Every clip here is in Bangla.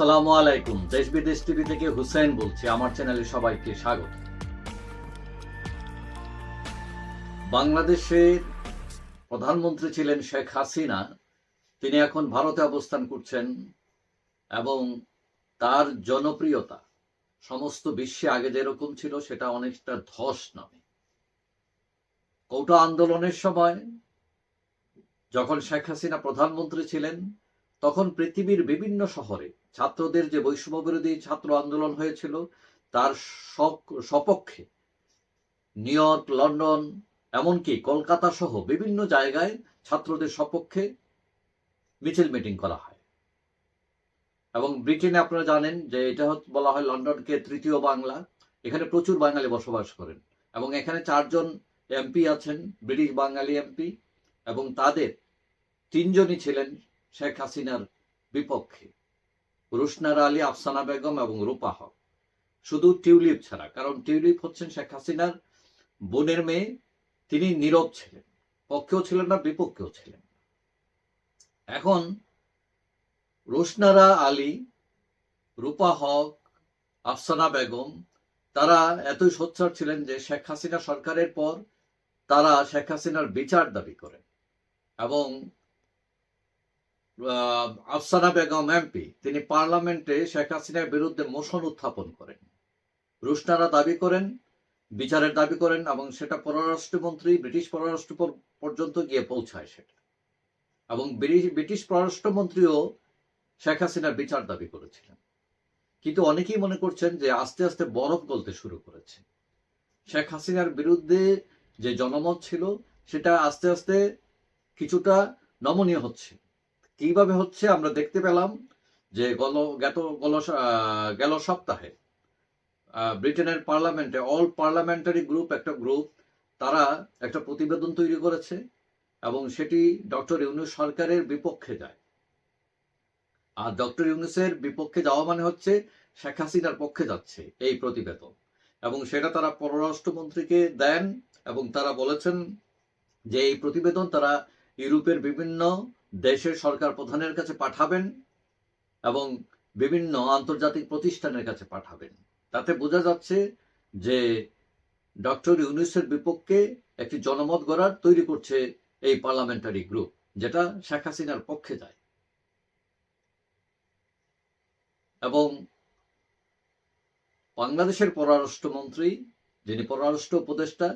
সালামু আলাইকুম। দেশ বিদেশ টিভি থেকে হুসেন বলছি। আমার চ্যানেলে সবাইকে স্বাগত। বাংলাদেশের প্রধানমন্ত্রী ছিলেন শেখ হাসিনা। তিনি এখন ভারতে অবস্থান করছেন এবং তার জনপ্রিয়তা সমস্ত বিশ্বে আগে যেরকম ছিল, সেটা অনেকটা ধস নামে। কৌটা আন্দোলনের সময় যখন শেখ হাসিনা প্রধানমন্ত্রী ছিলেন, তখন পৃথিবীর বিভিন্ন শহরে ছাত্রদের যে বৈষম্য বিরোধী ছাত্র আন্দোলন হয়েছিল, তার সপক্ষে নিউ ইয়র্ক, লন্ডন, এমনকি কলকাতা সহ বিভিন্ন জায়গায় ছাত্রদের সপক্ষে মিছিল মিটিং করা হয়। এবং ব্রিটেনে আপনারা জানেন যে এটা বলা হয় লন্ডনকে তৃতীয় বাংলা। এখানে প্রচুর বাঙালি বসবাস করেন এবং এখানে চারজন এমপি আছেন, ব্রিটিশ বাঙালি এমপি, এবং তাদের তিনজনই ছিলেন শেখ হাসিনার বিপক্ষে। রুশনারা আলী, আফসানা বেগম এবং রূপা হক। শুধু টিউলিপ ছাড়া, কারণ টিউলিপ হচ্ছেন শেখ হাসিনার বোনের মেয়ে, তিনি নীরব ছিলেন, পক্ষেও ছিলেন না, বিপক্ষেও ছিলেন। এখন রোশনারা আলী, রূপা হক, আফসানা বেগম, তারা এতই সোচ্চার ছিলেন যে শেখ হাসিনা সরকারের পর তারা শেখ হাসিনার বিচার দাবি করেন এবং আফসানা বেগম এমপি, তিনি পার্লামেন্টে শেখ হাসিনার বিরুদ্ধে মোশন উত্থাপন করেন। রুশনারা দাবি করেন, বিচারের দাবি করেন এবং সেটা পররাষ্ট্রমন্ত্রী, ব্রিটিশ পররাষ্ট্র পর্যন্ত গিয়ে পৌঁছায় সেটা। এবং ব্রিটিশ- পররাষ্ট্রমন্ত্রীও শেখ হাসিনার বিচার দাবি করেছিলেন। কিন্তু অনেকেই মনে করছেন যে আস্তে আস্তে বরফ গলতে শুরু করেছে। শেখ হাসিনার বিরুদ্ধে যে জনমত ছিল, সেটা আস্তে আস্তে কিছুটা নমনীয় হচ্ছে। কীভাবে হচ্ছে আমরা দেখতে পেলাম যে গল, গত গল গেল সপ্তাহে ব্রিটেনের পার্লামেন্টে, অল পার্লামেন্টারি গ্রুপ, একটা গ্রুপ, তারা একটা প্রতিবেদন তৈরি করেছে এবং সেটি ডক্টর ইউনুস সরকারের বিপক্ষে যায়। আর ডক্টর ইউনুসের বিপক্ষে যাওয়া মানে হচ্ছে শেখ হাসিনার পক্ষে যাচ্ছে এই প্রতিবেদন। এবং সেটা তারা পররাষ্ট্রমন্ত্রীকে দেন এবং তারা বলেছেন যে এই প্রতিবেদন তারা ইউরোপের বিভিন্ন দেশের সরকার প্রধানের কাছে পাঠাবেন এবং বিভিন্ন আন্তর্জাতিক প্রতিষ্ঠানের কাছে পাঠাবেন। তাতে বোঝা যাচ্ছে যে ডক্টর ইউনুসের বিপক্ষে একটি জনমত গড়ার তৈরি করছে এই পার্লামেন্টারি গ্রুপ, যেটা শেখ হাসিনার পক্ষে যায়। এবং বাংলাদেশের পররাষ্ট্রমন্ত্রী, যিনি পররাষ্ট্র উপদেষ্টা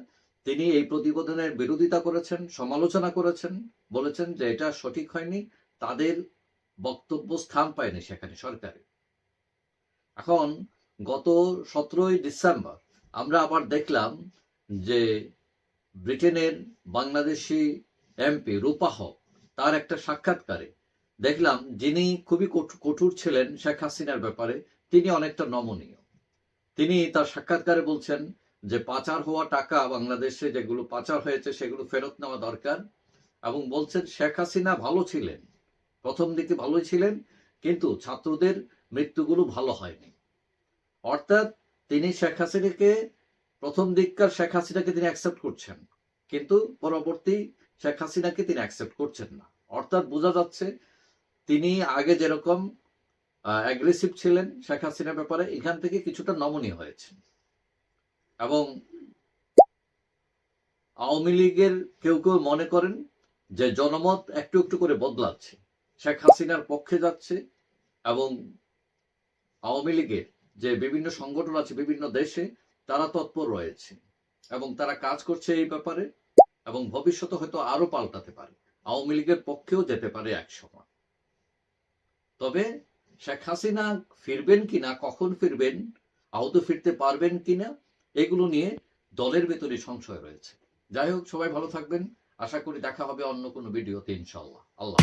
তিনি এই প্রতিবেদনের বিরোধিতা করেছেন, সমালোচনা করেছেন, বলেছেন যে এটা সঠিক হয়নি। তাদের বক্তব্য স্থান পায়নি সেখানে সরকারে। এখন গত সতেরোই ডিসেম্বর আমরা আবার দেখলাম যে ব্রিটেনের বাংলাদেশি এমপি রূপা হক তার একটা সাক্ষাৎকারে দেখলাম যিনি খুবই কঠু- কঠোর ছিলেন শেখ হাসিনার ব্যাপারে, তিনি অনেকটা নমনীয়। তিনি তার সাক্ষাৎকারে বলছেন যে পাচার হওয়া টাকা বাংলাদেশে যেগুলো পাচার হয়েছে সেগুলো ফেরত নেওয়া দরকার। এবং বলছেন, শেখ হাসিনা ভালো ছিলেন, প্রথম দিকে ভালোই ছিলেন, কিন্তু ছাত্রদের মৃত্যুগুলো ভালো হয়নি। অর্থাৎ তিনি শেখ হাসিনাকে, প্রথম দিককার শেখ হাসিনাকে তিনি অ্যাকসেপ্ট করছেন, কিন্তু পরবর্তী শেখ হাসিনাকে তিনি অ্যাকসেপ্ট করছেন না। অর্থাৎ বোঝা যাচ্ছে, তিনি আগে যেরকম অ্যাগ্রেসিভ ছিলেন শেখ হাসিনার ব্যাপারে, এখান থেকে কিছুটা নমনীয় হয়েছেন। এবং আওয়ামী লীগের কেউ কেউ মনে করেন যে জনমত একটু একটু করে বদলাচ্ছে। শেখ হাসিনার পক্ষে যাচ্ছে এবং আওয়ামী লীগের যে বিভিন্ন সংগঠন আছে, বিভিন্ন দেশে তারা তৎপর রয়েছে এবং তারা কাজ করছে এই ব্যাপারে এবং ভবিষ্যতে হয়তো আরও পাল্টাতে পারে। আওয়ামী লীগের পক্ষেও যেতে পারে এক সময়। তবে শেখ হাসিনা ফিরবেন কিনা, কখন ফিরবেন আহত ফিরতে পারবেন কিনা এগুলো নিয়ে দলের ভেতরে সংশয় রয়েছে। যাই হোক, সবাই ভালো থাকবেন। আশা করি দেখা হবে অন্য কোনো ভিডিওতে ইনশাল্লাহ আল্লাহ।